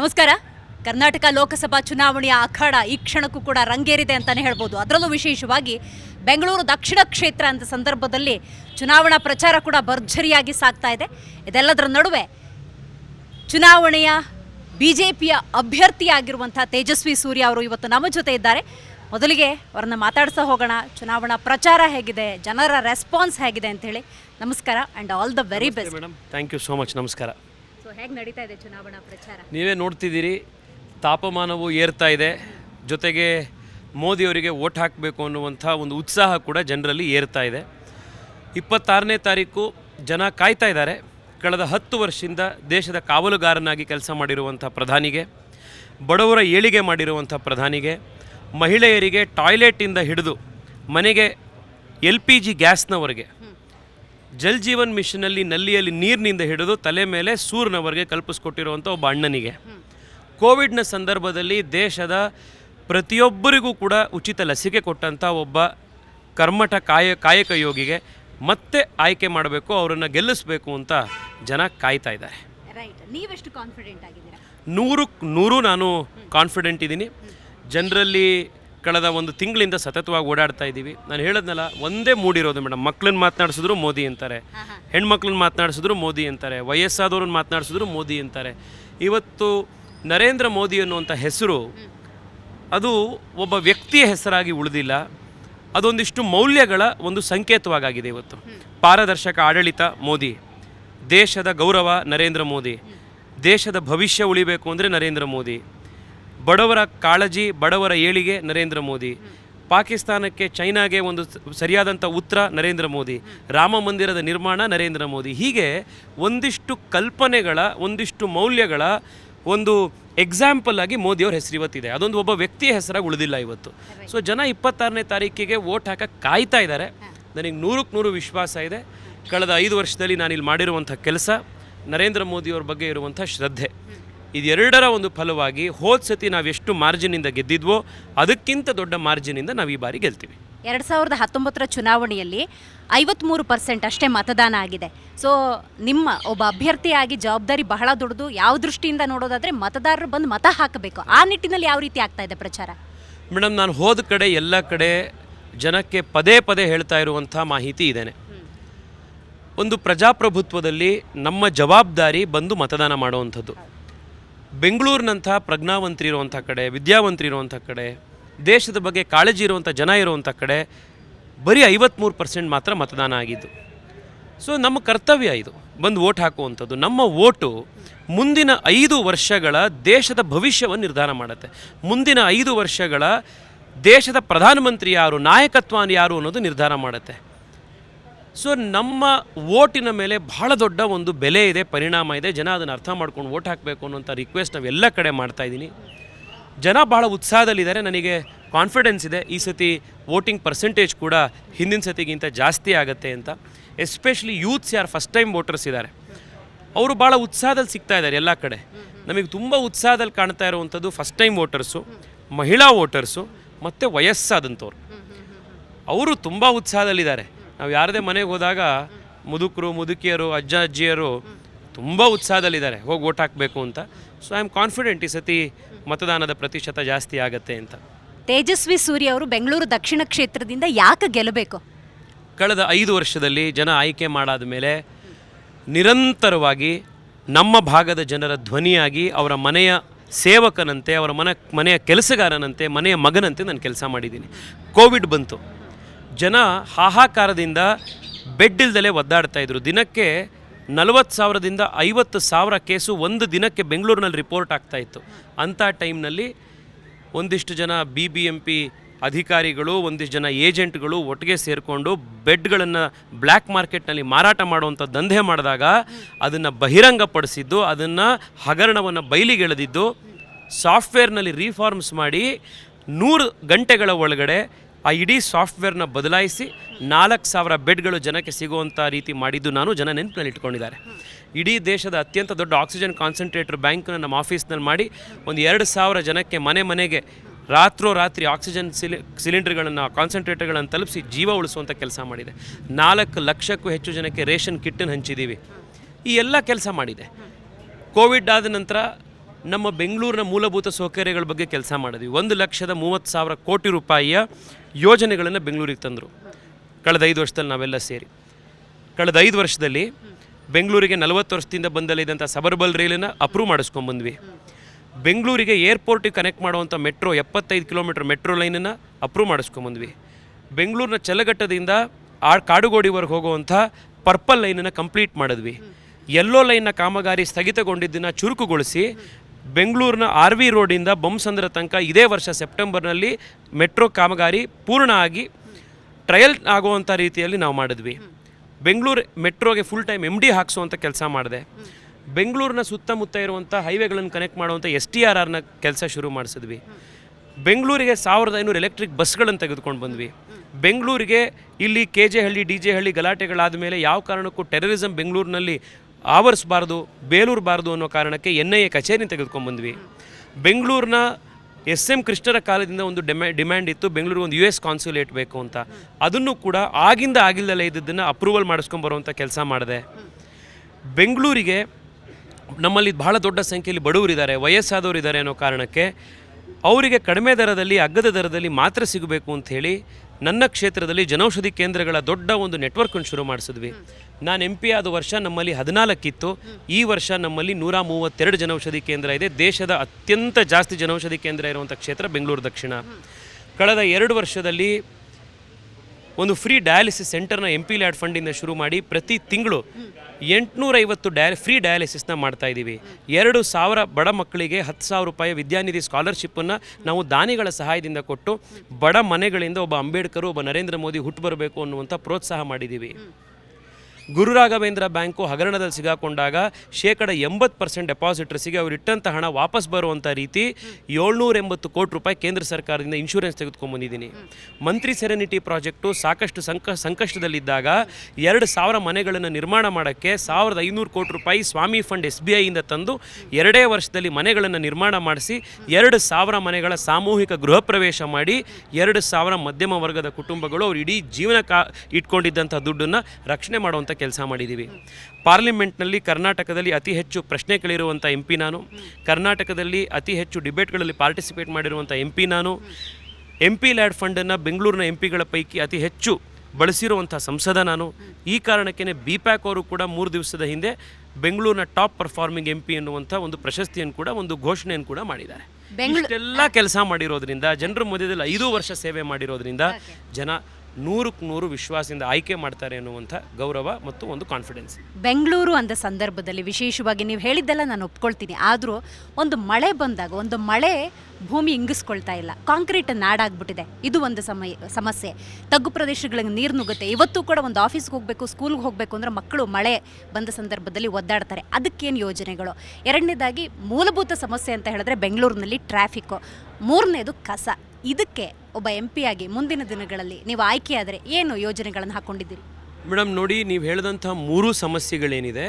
ನಮಸ್ಕಾರ. ಕರ್ನಾಟಕ ಲೋಕಸಭಾ ಚುನಾವಣೆಯ ಅಖಾಡ ಈ ಕ್ಷಣಕ್ಕೂ ಕೂಡ ರಂಗೇರಿದೆ ಅಂತಲೇ ಹೇಳ್ಬೋದು. ಅದರಲ್ಲೂ ವಿಶೇಷವಾಗಿ ಬೆಂಗಳೂರು ದಕ್ಷಿಣ ಕ್ಷೇತ್ರ ಅಂತ ಸಂದರ್ಭದಲ್ಲಿ ಚುನಾವಣಾ ಪ್ರಚಾರ ಕೂಡ ಭರ್ಜರಿಯಾಗಿ ಸಾಗ್ತಾ ಇದೆ. ಇದೆಲ್ಲದರ ನಡುವೆ ಚುನಾವಣೆಯ ಬಿ ಜೆ ಪಿಯ ಅಭ್ಯರ್ಥಿಯಾಗಿರುವಂಥ ತೇಜಸ್ವಿ ಸೂರ್ಯ ಅವರು ಇವತ್ತು ನಮ್ಮ ಜೊತೆ ಇದ್ದಾರೆ. ಮೊದಲಿಗೆ ಅವರನ್ನು ಮಾತಾಡ್ತಾ ಹೋಗೋಣ. ಚುನಾವಣಾ ಪ್ರಚಾರ ಹೇಗಿದೆ ಜನರ ರೆಸ್ಪಾನ್ಸ್ ಹೇಗಿದೆ ಅಂತೇಳಿ ನಮಸ್ಕಾರ and all the very best madam thank you so much ನಮಸ್ಕಾರ. ಹೇಗೆ ನಡೀತಾ ಇದೆ ಚುನಾವಣಾ ಪ್ರಚಾರ? ನೀವೇ ನೋಡ್ತಿದ್ದೀರಿ, ತಾಪಮಾನವು ಏರ್ತಾ ಇದೆ. ಜೊತೆಗೆ ಮೋದಿಯವರಿಗೆ ಓಟ್ ಹಾಕಬೇಕು ಅನ್ನುವಂಥ ಒಂದು ಉತ್ಸಾಹ ಕೂಡ ಜನರಲ್ಲಿ ಏರ್ತಾ ಇದೆ. ಇಪ್ಪತ್ತಾರನೇ ತಾರೀಕು ಜನ ಕಾಯ್ತಾ ಇದ್ದಾರೆ. ಕಳೆದ ಹತ್ತು ವರ್ಷದಿಂದ ದೇಶದ ಕಾವಲುಗಾರನಾಗಿ ಕೆಲಸ ಮಾಡಿರುವಂಥ ಪ್ರಧಾನಿಗೆ, ಬಡವರ ಏಳಿಗೆ ಮಾಡಿರುವಂಥ ಪ್ರಧಾನಿಗೆ, ಮಹಿಳೆಯರಿಗೆ ಟಾಯ್ಲೆಟಿಂದ ಹಿಡಿದು ಮನೆಗೆ ಎಲ್ ಪಿ ಜಿ ಗ್ಯಾಸ್ನವರೆಗೆ ಜಲ್ ಜೀವನ್ ಮಿಷನಲ್ಲಿ ನಲ್ಲಿಯಲ್ಲಿ ನೀರಿನಿಂದ ಹಿಡಿದು ತಲೆ ಮೇಲೆ ಸೂರ್ಯನವರೆಗೆ ಕಲ್ಪಿಸ್ಕೊಟ್ಟಿರುವಂಥ ಒಬ್ಬ ಅಣ್ಣನಿಗೆ. ಕೋವಿಡ್ನ ಸಂದರ್ಭದಲ್ಲಿ ದೇಶದ ಪ್ರತಿಯೊಬ್ಬರಿಗೂ ಕೂಡ ಉಚಿತ ಲಸಿಕೆ ಕೊಟ್ಟಂಥ ಒಬ್ಬ ಕರ್ಮಠ ಕಾಯ ಕಾಯಕ ಯೋಗಿಗೆ ಮತ್ತೆ ಆಯ್ಕೆ ಮಾಡಬೇಕು ಅವರನ್ನು ಗೆಲ್ಲಿಸಬೇಕು ಅಂತ ಜನ ಕಾಯ್ತಾ ಇದ್ದಾರೆ. ನೀವೆಷ್ಟು ಕಾನ್ಫಿಡೆಂಟ್ ಆಗಿದ್ದೀರಾ? ನೂರು ನೂರು ನಾನು ಕಾನ್ಫಿಡೆಂಟ್ ಇದ್ದೀನಿ. ಜನರಲ್ಲಿ ಕಳೆದ ಒಂದು ತಿಂಗಳಿಂದ ಸತತವಾಗಿ ಓಡಾಡ್ತಾ ಇದ್ದೀವಿ. ನಾನು ಹೇಳದ್ನಲ್ಲ ಒಂದೇ ಮೂಡಿರೋದು ಮೇಡಮ್ ಮಕ್ಕಳನ್ನ ಮಾತನಾಡಿಸಿದ್ರು ಮೋದಿ ಅಂತಾರೆ. ಹೆಣ್ಮಕ್ಳನ್ನ ಮಾತನಾಡಿಸಿದ್ರು ಮೋದಿ ಅಂತಾರೆ. ವಯಸ್ಸಾದವ್ರನ್ನ ಮಾತನಾಡಿಸಿದ್ರು ಮೋದಿ ಅಂತಾರೆ. ಇವತ್ತು ನರೇಂದ್ರ ಮೋದಿ ಅನ್ನುವಂಥ ಹೆಸರು ಅದು ಒಬ್ಬ ವ್ಯಕ್ತಿಯ ಹೆಸರಾಗಿ ಉಳಿದಿಲ್ಲ. ಅದೊಂದಿಷ್ಟು ಮೌಲ್ಯಗಳ ಒಂದು ಸಂಕೇತವಾಗಿದೆ ಇವತ್ತು. ಪಾರದರ್ಶಕ ಆಡಳಿತ ಮೋದಿ ದೇಶದ ಗೌರವ ನರೇಂದ್ರ ಮೋದಿ ದೇಶದ ಭವಿಷ್ಯ ಉಳಿಬೇಕು ಅಂದರೆ ನರೇಂದ್ರ ಮೋದಿ. ಬಡವರ ಕಾಳಜಿ, ಬಡವರ ಏಳಿಗೆ ನರೇಂದ್ರ ಮೋದಿ. ಪಾಕಿಸ್ತಾನಕ್ಕೆ ಚೈನಾಗೆ ಒಂದು ಸರಿಯಾದಂಥ ಉತ್ತರ ನರೇಂದ್ರ ಮೋದಿ. ರಾಮ ಮಂದಿರದ ನಿರ್ಮಾಣ ನರೇಂದ್ರ ಮೋದಿ. ಹೀಗೆ ಒಂದಿಷ್ಟು ಕಲ್ಪನೆಗಳ, ಒಂದಿಷ್ಟು ಮೌಲ್ಯಗಳ ಒಂದು ಎಕ್ಸಾಂಪಲ್ ಆಗಿ ಮೋದಿಯವ್ರ ಹೆಸರು ಇವತ್ತಿದೆ. ಅದೊಂದು ಒಬ್ಬ ವ್ಯಕ್ತಿಯ ಹೆಸರಾಗಿ ಉಳಿದಿಲ್ಲ ಇವತ್ತು. ಸೊ ಜನ ಇಪ್ಪತ್ತಾರನೇ ತಾರೀಕಿಗೆ ವೋಟ್ ಹಾಕಕ್ಕೆ ಕಾಯ್ತಾ ಇದ್ದಾರೆ. ನನಗೆ ನೂರಕ್ಕೆ ನೂರು ವಿಶ್ವಾಸ ಇದೆ. ಕಳೆದ ಐದು ವರ್ಷದಲ್ಲಿ ನಾನು ಇಲ್ಲಿ ಮಾಡಿರುವಂಥ ಕೆಲಸ, ನರೇಂದ್ರ ಮೋದಿಯವ್ರ ಬಗ್ಗೆ ಇರುವಂಥ ಶ್ರದ್ಧೆ. ಇದೆರಡರ ಒಂದು ಫಲವಾಗಿ ಹೋದ ಸತಿ ನಾವು ಎಷ್ಟು ಮಾರ್ಜಿನಿಂದ ಗೆದ್ದಿದ್ವೋ ಅದಕ್ಕಿಂತ ದೊಡ್ಡ ಮಾರ್ಜಿನಿಂದ ನಾವು ಈ ಬಾರಿ ಗೆಲ್ತೀವಿ. ಎರಡು ಸಾವಿರದ ಹತ್ತೊಂಬತ್ತರ ಚುನಾವಣೆಯಲ್ಲಿ ಐವತ್ತ್ಮೂರು ಪರ್ಸೆಂಟ್ ಅಷ್ಟೇ ಮತದಾನ ಆಗಿದೆ. ಸೊ ನಿಮ್ಮ ಒಬ್ಬ ಅಭ್ಯರ್ಥಿಯಾಗಿ ಜವಾಬ್ದಾರಿ ಬಹಳ ದೊಡ್ಡದು. ಯಾವ ದೃಷ್ಟಿಯಿಂದ ನೋಡೋದಾದ್ರೆ ಮತದಾರರು ಬಂದು ಮತ ಹಾಕಬೇಕು. ಆ ನಿಟ್ಟಿನಲ್ಲಿ ಯಾವ ರೀತಿ ಆಗ್ತಾ ಇದೆ ಪ್ರಚಾರ? ಮೇಡಮ್ ನಾನು ಹೋದ ಕಡೆ ಎಲ್ಲ ಕಡೆ ಜನಕ್ಕೆ ಪದೇ ಪದೇ ಹೇಳ್ತಾ ಇರುವಂಥ ಮಾಹಿತಿ ಇದ್ದೇನೆ ಒಂದು ಪ್ರಜಾಪ್ರಭುತ್ವದಲ್ಲಿ ನಮ್ಮ ಜವಾಬ್ದಾರಿ ಬಂದು ಮತದಾನ ಮಾಡುವಂಥದ್ದು. ಬೆಂಗಳೂರಿನಂಥ ಪ್ರಜ್ಞಾವಂತರಿ ಇರುವಂಥ ಕಡೆ, ವಿದ್ಯಾವಂತರಿ ಇರುವಂಥ ಕಡೆ, ದೇಶದ ಬಗ್ಗೆ ಕಾಳಜಿ ಇರುವಂಥ ಜನ ಇರುವಂಥ ಕಡೆ ಬರೀ ಐವತ್ತ್ಮೂರು ಪರ್ಸೆಂಟ್ ಮಾತ್ರ ಮತದಾನ ಆಗಿದ್ದು. ಸೊ ನಮ್ಮ ಕರ್ತವ್ಯ ಇದು. ಬಂದು ಓಟ್ ಹಾಕುವಂಥದ್ದು. ನಮ್ಮ ಓಟು ಮುಂದಿನ ಐದು ವರ್ಷಗಳ ದೇಶದ ಭವಿಷ್ಯವನ್ನು ನಿರ್ಧಾರ ಮಾಡುತ್ತೆ. ಮುಂದಿನ ಐದು ವರ್ಷಗಳ ದೇಶದ ಪ್ರಧಾನಮಂತ್ರಿ ಯಾರು ನಾಯಕತ್ವ ಯಾರು ಅನ್ನೋದು ನಿರ್ಧಾರ ಮಾಡುತ್ತೆ. ಸೊ ನಮ್ಮ ಓಟಿನ ಮೇಲೆ ಬಹಳ ದೊಡ್ಡ ಒಂದು ಬೆಲೆ ಇದೆ, ಪರಿಣಾಮ ಇದೆ. ಜನ ಅದನ್ನು ಅರ್ಥ ಮಾಡ್ಕೊಂಡು ಓಟ್ ಹಾಕಬೇಕು ಅನ್ನೋಂಥ ರಿಕ್ವೆಸ್ಟ್ ನಾವು ಎಲ್ಲ ಕಡೆ ಮಾಡ್ತಾ ಇದ್ದೀನಿ. ಜನ ಭಾಳ ಉತ್ಸಾಹದಲ್ಲಿದ್ದಾರೆ. ನನಗೆ ಕಾನ್ಫಿಡೆನ್ಸ್ ಇದೆ. ಈ ಸತಿ ವೋಟಿಂಗ್ ಪರ್ಸೆಂಟೇಜ್ ಕೂಡ ಹಿಂದಿನ ಸತಿಗಿಂತ ಜಾಸ್ತಿ ಆಗುತ್ತೆ ಅಂತ. ಎಸ್ಪೆಷಲಿ ಯೂತ್ಸ್ ಯಾರು ಫಸ್ಟ್ ಟೈಮ್ ವೋಟರ್ಸ್ ಇದ್ದಾರೆ ಅವರು ಭಾಳ ಉತ್ಸಾಹದಲ್ಲಿ ಸಿಗ್ತಾ ಇದ್ದಾರೆ ಎಲ್ಲ ಕಡೆ. ನಮಗೆ ತುಂಬ ಉತ್ಸಾಹದಲ್ಲಿ ಕಾಣ್ತಾ ಇರುವಂಥದ್ದು ಫಸ್ಟ್ ಟೈಮ್ ವೋಟರ್ಸು ಮಹಿಳಾ ವೋಟರ್ಸು ಮತ್ತು ವಯಸ್ಸಾದಂಥವ್ರು. ಅವರು ತುಂಬ ಉತ್ಸಾಹದಲ್ಲಿದ್ದಾರೆ. ನಾವು ಯಾರದೇ ಮನೆಗೆ ಹೋದಾಗ ಮುದುಕರು ಮುದುಕಿಯರು ಅಜ್ಜ ಅಜ್ಜಿಯರು ತುಂಬ ಉತ್ಸಾಹದಲ್ಲಿದ್ದಾರೆ. ಹೋಗಿ ಓಟ್ ಹಾಕಬೇಕು ಅಂತ. ಸೊ ಐ ಆಮ್ ಕಾನ್ಫಿಡೆಂಟ್ ಈ ಸತಿ ಮತದಾನದ ಪ್ರತಿಶತ ಜಾಸ್ತಿ ಆಗತ್ತೆ ಅಂತ. ತೇಜಸ್ವಿ ಸೂರ್ಯ ಅವರು ಬೆಂಗಳೂರು ದಕ್ಷಿಣ ಕ್ಷೇತ್ರದಿಂದ ಯಾಕೆ ಗೆಲ್ಲಬೇಕು? ಕಳೆದ ಐದು ವರ್ಷದಲ್ಲಿ ಜನ ಆಯ್ಕೆ ಮಾಡಾದ ಮೇಲೆ ನಿರಂತರವಾಗಿ ನಮ್ಮ ಭಾಗದ ಜನರ ಧ್ವನಿಯಾಗಿ ಅವರ ಮನೆಯ ಸೇವಕನಂತೆ ಅವರ ಮನ ಮನೆಯ ಕೆಲಸಗಾರನಂತೆ ಮನೆಯ ಮಗನಂತೆ ನಾನು ಕೆಲಸ ಮಾಡಿದ್ದೀನಿ. ಕೋವಿಡ್ ಬಂತು. ಜನ ಹಾಹಾಕಾರದಿಂದ ಬೆಡ್ ಇಲ್ದಲೇ ಒದ್ದಾಡ್ತಾ ಇದ್ರು. ದಿನಕ್ಕೆ ನಲವತ್ತು ಸಾವಿರದಿಂದ ಐವತ್ತು ಸಾವಿರ ಕೇಸು ಒಂದು ದಿನಕ್ಕೆ ಬೆಂಗಳೂರಿನಲ್ಲಿ ರಿಪೋರ್ಟ್ ಆಗ್ತಾ ಇತ್ತು. ಅಂಥ ಟೈಮ್ನಲ್ಲಿ ಒಂದಿಷ್ಟು ಜನ ಬಿ ಬಿ ಎಂ ಪಿ ಅಧಿಕಾರಿಗಳು, ಒಂದಿಷ್ಟು ಜನ ಏಜೆಂಟ್ಗಳು ಒಟ್ಟಿಗೆ ಸೇರಿಕೊಂಡು ಬೆಡ್ಗಳನ್ನು ಬ್ಲ್ಯಾಕ್ ಮಾರ್ಕೆಟ್ನಲ್ಲಿ ಮಾರಾಟ ಮಾಡುವಂಥ ದಂಧೆ ಮಾಡಿದಾಗ ಅದನ್ನು ಬಹಿರಂಗಪಡಿಸಿದ್ದು, ಅದನ್ನು ಹಗರಣವನ್ನು ಬಯಲಿಗೆಳೆದಿದ್ದು ಸಾಫ್ಟ್ವೇರ್ನಲ್ಲಿ ರೀಫಾರ್ಮ್ಸ್ ಮಾಡಿ ನೂರು ಗಂಟೆಗಳ ಒಳಗಡೆ ಆ ಇಡೀ ಸಾಫ್ಟ್ವೇರ್ನ ಬದಲಾಯಿಸಿ ನಾಲ್ಕು ಸಾವಿರ ಬೆಡ್ಗಳು ಜನಕ್ಕೆ ಸಿಗುವಂಥ ರೀತಿ ಮಾಡಿದ್ದು ನಾನು ಜನ ನೆನಪಿನಲ್ಲಿ ಇಟ್ಕೊಂಡಿದ್ದಾರೆ. ಇಡೀ ದೇಶದ ಅತ್ಯಂತ ದೊಡ್ಡ ಆಕ್ಸಿಜನ್ ಕಾನ್ಸಂಟ್ರೇಟರ್ ಬ್ಯಾಂಕ್ನ ನಮ್ಮ ಆಫೀಸ್ನಲ್ಲಿ ಮಾಡಿ ಒಂದು ಎರಡು ಸಾವಿರ ಜನಕ್ಕೆ ಮನೆ ಮನೆಗೆ ರಾತ್ರೋರಾತ್ರಿ ಆಕ್ಸಿಜನ್ ಸಿಲಿ, ಸಿಲಿಂಡರ್ಗಳನ್ನು, ಕಾನ್ಸಂಟ್ರೇಟರ್ಗಳನ್ನು ತಲುಪಿಸಿ ಜೀವ ಉಳಿಸುವಂಥ ಕೆಲಸ ಮಾಡಿದೆ. ನಾಲ್ಕು ಲಕ್ಷಕ್ಕೂ ಹೆಚ್ಚು ಜನಕ್ಕೆ ರೇಷನ್ ಕಿಟ್ಟನ್ನು ಹಂಚಿದ್ದೀವಿ ಈ ಎಲ್ಲ ಕೆಲಸ ಮಾಡಿದೆ. ಕೋವಿಡ್ ಆದ ನಂತರ ನಮ್ಮ ಬೆಂಗಳೂರಿನ ಮೂಲಭೂತ ಸೌಕರ್ಯಗಳ ಬಗ್ಗೆ ಕೆಲಸ ಮಾಡಿದ್ವಿ. ಒಂದು ಲಕ್ಷದ ಮೂವತ್ತು ಸಾವಿರ ಕೋಟಿ ರೂಪಾಯಿಯ ಯೋಜನೆಗಳನ್ನು ಬೆಂಗಳೂರಿಗೆ ತಂದರು. ಕಳೆದ ಐದು ವರ್ಷದಲ್ಲಿ ನಾವೆಲ್ಲ ಸೇರಿ. ಕಳೆದ ಐದು ವರ್ಷದಲ್ಲಿ ಬೆಂಗಳೂರಿಗೆ ನಲವತ್ತು ವರ್ಷದಿಂದ ಬಂದಲ್ಲಿದ್ದಂಥ ಸಬರ್ಬಲ್ ರೈಲನ್ನು ಅಪ್ರೂವ್ ಮಾಡಿಸ್ಕೊಂಬಂದ್ವಿ ಬೆಂಗಳೂರಿಗೆ ಏರ್ಪೋರ್ಟಿಗೆ ಕನೆಕ್ಟ್ ಮಾಡುವಂಥ ಮೆಟ್ರೋ ಎಪ್ಪತ್ತೈದು ಕಿಲೋಮೀಟರ್ ಮೆಟ್ರೋ ಲೈನನ್ನು ಅಪ್ರೂವ್ ಮಾಡಿಸ್ಕೊಂಬಂದ್ವಿ ಬೆಂಗಳೂರಿನ ಚಲಘಟ್ಟದಿಂದ ಆ ಕಾಡುಗೋಡಿವರೆಗೆ ಹೋಗುವಂಥ ಪರ್ಪಲ್ ಲೈನನ್ನು ಕಂಪ್ಲೀಟ್ ಮಾಡಿದ್ವಿ. ಯೆಲ್ಲೋ ಲೈನ್ನ ಕಾಮಗಾರಿ ಸ್ಥಗಿತಗೊಂಡಿದ್ದನ್ನು ಚುರುಕುಗೊಳಿಸಿ ಬೆಂಗಳೂರಿನ ಆರ್ ವಿ ರೋಡಿಂದ ಬೊಮ್ಮಸಂದ್ರ ತನಕ ಇದೇ ವರ್ಷ ಸೆಪ್ಟೆಂಬರ್ನಲ್ಲಿ ಮೆಟ್ರೋ ಕಾಮಗಾರಿ ಪೂರ್ಣ ಆಗಿ ಟ್ರಯಲ್ ಆಗುವಂಥ ರೀತಿಯಲ್ಲಿ ನಾವು ಮಾಡಿದ್ವಿ. ಬೆಂಗಳೂರು ಮೆಟ್ರೋಗೆ ಫುಲ್ ಟೈಮ್ ಎಂ ಡಿ ಹಾಕಿಸುವಂಥ ಕೆಲಸ ಮಾಡಿದೆ. ಬೆಂಗಳೂರಿನ ಸುತ್ತಮುತ್ತ ಇರುವಂಥ ಹೈವೇಗಳನ್ನು ಕನೆಕ್ಟ್ ಮಾಡುವಂಥ ಎಸ್ ಟಿ ಆರ್ ಆರ್ನ ಕೆಲಸ ಶುರು ಮಾಡಿಸಿದ್ವಿ. ಬೆಂಗಳೂರಿಗೆ ಸಾವಿರದ ಐನೂರು ಎಲೆಕ್ಟ್ರಿಕ್ ಬಸ್ಗಳನ್ನು ತೆಗೆದುಕೊಂಡು ಬಂದ್ವಿ. ಬೆಂಗಳೂರಿಗೆ ಇಲ್ಲಿ K J Halli D J Halli ಗಲಾಟೆಗಳಾದ ಮೇಲೆ ಯಾವ ಕಾರಣಕ್ಕೂ ಟೆರರಿಸಮ್ ಬೆಂಗಳೂರಿನಲ್ಲಿ ಆವರಿಸಬಾರ್ದು, ಬೇಲೂರಬಾರ್ದು ಅನ್ನೋ ಕಾರಣಕ್ಕೆ ಎನ್ ಐ ಎ ಕಚೇರಿ ತೆಗೆದುಕೊಂಡ್ಬಂದ್ವಿ ಬೆಂಗಳೂರಿನ ಎಸ್ ಎಂ ಕೃಷ್ಣರ ಕಾಲದಿಂದ ಒಂದು ಡಿಮ್ಯಾ ಡಿಮ್ಯಾಂಡ್ ಇತ್ತು, ಬೆಂಗಳೂರಿಗೆ ಒಂದು ಯು ಎಸ್ ಕಾನ್ಸುಲೇಟ್ ಬೇಕು ಅಂತ. ಅದನ್ನು ಕೂಡ ಆಗಿಂದ ಆಗಿಲ್ಲದಲ್ಲೇ ಇದ್ದದ್ದನ್ನು ಅಪ್ರೂವಲ್ ಮಾಡಿಸ್ಕೊಂಬರುವಂಥ ಕೆಲಸ ಮಾಡಿದೆ. ಬೆಂಗಳೂರಿಗೆ ನಮ್ಮಲ್ಲಿ ಬಹಳ ದೊಡ್ಡ ಸಂಖ್ಯೆಯಲ್ಲಿ ಬಡವರಿದ್ದಾರೆ, ವಯಸ್ಸಾದವರಿದ್ದಾರೆ ಅನ್ನೋ ಕಾರಣಕ್ಕೆ ಅವರಿಗೆ ಕಡಿಮೆ ದರದಲ್ಲಿ, ಅಗ್ಗದ ದರದಲ್ಲಿ ಮಾತ್ರ ಸಿಗಬೇಕು ಅಂತ ಹೇಳಿ ನನ್ನ ಕ್ಷೇತ್ರದಲ್ಲಿ ಜನೌಷಧಿ ಕೇಂದ್ರಗಳ ದೊಡ್ಡ ಒಂದು ನೆಟ್ವರ್ಕನ್ನು ಶುರು ಮಾಡಿಸಿದ್ವಿ. ನಾನು ಎಂ ಪಿ ಆದ ವರ್ಷ ನಮ್ಮಲ್ಲಿ ಹದಿನಾಲ್ಕಿತ್ತು. ಈ ವರ್ಷ ನಮ್ಮಲ್ಲಿ ನೂರ ಮೂವತ್ತೆರಡು ಜನೌಷಧಿ ಕೇಂದ್ರ ಇದೆ. ದೇಶದ ಅತ್ಯಂತ ಜಾಸ್ತಿ ಜನೌಷಧಿ ಕೇಂದ್ರ ಇರುವಂಥ ಕ್ಷೇತ್ರ ಬೆಂಗಳೂರು ದಕ್ಷಿಣ. ಕಳೆದ ಎರಡು ವರ್ಷದಲ್ಲಿ ಒಂದು ಫ್ರೀ ಡಯಾಲಿಸಿಸ್ ಸೆಂಟರ್ನ ಎಂ ಪಿ ಲ್ಯಾಡ್ ಫಂಡಿಂದ ಶುರು ಮಾಡಿ ಪ್ರತಿ ತಿಂಗಳು ಎಂಟುನೂರೈವತ್ತು ಡಯ ಫ್ರೀ ಡಯಾಲಿಸಿಸ್ನ ಮಾಡ್ತಾ ಇದ್ದೀವಿ. ಎರಡು ಸಾವಿರ ಬಡ ಮಕ್ಕಳಿಗೆ ಹತ್ತು ಸಾವಿರ ರೂಪಾಯಿ ವಿದ್ಯಾನಿಧಿ ಸ್ಕಾಲರ್ಶಿಪ್ಪನ್ನು ನಾವು ದಾನಿಗಳ ಸಹಾಯದಿಂದ ಕೊಟ್ಟು ಬಡ ಮನೆಗಳಿಂದ ಒಬ್ಬ ಅಂಬೇಡ್ಕರ್, ಒಬ್ಬ ನರೇಂದ್ರ ಮೋದಿ ಹುಟ್ಟು ಬರಬೇಕು ಅನ್ನುವಂಥ ಪ್ರೋತ್ಸಾಹ ಮಾಡಿದ್ದೀವಿ. ಗುರು ರಾಘವೇಂದ್ರ ಬ್ಯಾಂಕು ಹಗರಣದಲ್ಲಿ ಸಿಗಾಕೊಂಡಾಗ ಶೇಕಡ ಎಂಬತ್ತು ಪರ್ಸೆಂಟ್ ಡೆಪಾಸಿಟರ್ಸಿಗೆ ಅವರು ಇಟ್ಟಂಥ ಹಣ ವಾಪಸ್ ಬರುವಂಥ ರೀತಿ ಏಳ್ನೂರ ಎಂಬತ್ತು ಕೋಟಿ ರೂಪಾಯಿ ಕೇಂದ್ರ ಸರ್ಕಾರದಿಂದ ಇನ್ಶೂರೆನ್ಸ್ ತೆಗೆದುಕೊಂಡ್ಬಂದಿದ್ದೀನಿ ಮಂತ್ರಿ ಸೆರೆನಿಟಿ ಪ್ರಾಜೆಕ್ಟು ಸಾಕಷ್ಟು ಸಂಕ, ಸಂಕಷ್ಟದಲ್ಲಿದ್ದಾಗ ಎರಡು ಸಾವಿರ ಮನೆಗಳನ್ನು ನಿರ್ಮಾಣ ಮಾಡೋಕ್ಕೆ ಸಾವಿರದ ಐನೂರು ಕೋಟಿ ರೂಪಾಯಿ ಸ್ವಾಮಿ ಫಂಡ್ ಎಸ್ ಬಿ ಐಯಿಂದ ತಂದು ಎರಡೇ ವರ್ಷದಲ್ಲಿ ಮನೆಗಳನ್ನು ನಿರ್ಮಾಣ ಮಾಡಿಸಿ ಎರಡು ಸಾವಿರ ಮನೆಗಳ ಸಾಮೂಹಿಕ ಗೃಹ ಪ್ರವೇಶ ಮಾಡಿ ಎರಡು ಸಾವಿರ ಮಧ್ಯಮ ವರ್ಗದ ಕುಟುಂಬಗಳು ಅವ್ರು ಇಡೀ ಜೀವನ ಕಾ ಇಟ್ಕೊಂಡಿದ್ದಂಥ ದುಡ್ಡನ್ನು ರಕ್ಷಣೆ ಮಾಡುವಂಥ ಕೆಲಸ ಮಾಡಿದ್ದೀವಿ. ಪಾರ್ಲಿಮೆಂಟ್ನಲ್ಲಿ ಕರ್ನಾಟಕದಲ್ಲಿ ಅತಿ ಹೆಚ್ಚು ಪ್ರಶ್ನೆ ಕೇಳಿರುವಂಥ ಎಂ ಪಿ ನಾನು. ಕರ್ನಾಟಕದಲ್ಲಿ ಅತಿ ಹೆಚ್ಚು ಡಿಬೇಟ್ಗಳಲ್ಲಿ ಪಾರ್ಟಿಸಿಪೇಟ್ ಮಾಡಿರುವಂಥ ಎಂ ಪಿ ನಾನು. ಎಂ ಪಿ ಲ್ಯಾಡ್ ಫಂಡನ್ನು ಬೆಂಗಳೂರಿನ ಎಂ ಪಿಗಳ ಪೈಕಿ ಅತಿ ಹೆಚ್ಚು ಬಳಸಿರುವಂಥ ಸಂಸದ ನಾನು. ಈ ಕಾರಣಕ್ಕೇ ಬಿ ಪ್ಯಾಕ್ ಅವರು ಕೂಡ ಮೂರು ದಿವಸದ ಹಿಂದೆ ಬೆಂಗಳೂರಿನ ಟಾಪ್ ಪರ್ಫಾರ್ಮಿಂಗ್ ಎಂ ಪಿ ಎನ್ನುವಂಥ ಒಂದು ಪ್ರಶಸ್ತಿಯನ್ನು ಕೂಡ ಒಂದು ಘೋಷಣೆಯನ್ನು ಕೂಡ ಮಾಡಿದ್ದಾರೆ. ಇಷ್ಟೆಲ್ಲ ಕೆಲಸ ಮಾಡಿರೋದ್ರಿಂದ ಜನರ ಮಧ್ಯದಲ್ಲಿ ಐದು ವರ್ಷ ಸೇವೆ ಮಾಡಿರೋದ್ರಿಂದ ಜನ ನೂರಕ್ಕೆ ನೂರು ವಿಶ್ವಾಸದಿಂದ ಆಯ್ಕೆ ಮಾಡ್ತಾರೆ ಅನ್ನುವಂಥ ಗೌರವ ಮತ್ತು ಒಂದು ಕಾನ್ಫಿಡೆನ್ಸ್ ಬೆಂಗಳೂರು ಅಂದ ಸಂದರ್ಭದಲ್ಲಿ ವಿಶೇಷವಾಗಿ ನೀವು ಹೇಳಿದ್ದೆಲ್ಲ ನಾನು ಒಪ್ಕೊಳ್ತೀನಿ. ಆದರೂ ಒಂದು ಮಳೆ ಬಂದಾಗ, ಒಂದು ಮಳೆ ಭೂಮಿ ಇಂಗಿಸ್ಕೊಳ್ತಾ ಇಲ್ಲ. ಕಾಂಕ್ರೀಟ್ ನಾಡಾಗ್ಬಿಟ್ಟಿದೆ. ಇದು ಒಂದು ಸಮಯ, ಸಮಸ್ಯೆ. ತಗ್ಗು ಪ್ರದೇಶಗಳಿಗೆ ನೀರು ನುಗ್ಗುತ್ತೆ. ಇವತ್ತು ಕೂಡ ಒಂದು ಆಫೀಸ್ಗೆ ಹೋಗಬೇಕು ಸ್ಕೂಲ್ಗೆ ಹೋಗಬೇಕು ಅಂದರೆ ಮಕ್ಕಳು ಮಳೆ ಬಂದ ಸಂದರ್ಭದಲ್ಲಿ ಒದ್ದಾಡ್ತಾರೆ. ಅದಕ್ಕೇನು ಯೋಜನೆಗಳು? ಎರಡನೇದಾಗಿ ಮೂಲಭೂತ ಸಮಸ್ಯೆ ಅಂತ ಹೇಳಿದ್ರೆ ಬೆಂಗಳೂರಿನಲ್ಲಿ ಟ್ರಾಫಿಕ್ಕು ಮೂರನೇದು ಕಸ. ಇದಕ್ಕೆ ಒಬ್ಬ ಎಂ ಆಗಿ ಮುಂದಿನ ದಿನಗಳಲ್ಲಿ ನೀವು ಆಯ್ಕೆಯಾದರೆ ಏನು ಯೋಜನೆಗಳನ್ನು ಹಾಕ್ಕೊಂಡಿದ್ದೀರಿ? ಮೇಡಮ್, ನೋಡಿ, ನೀವು ಹೇಳಿದಂಥ ಮೂರು ಸಮಸ್ಯೆಗಳೇನಿದೆ,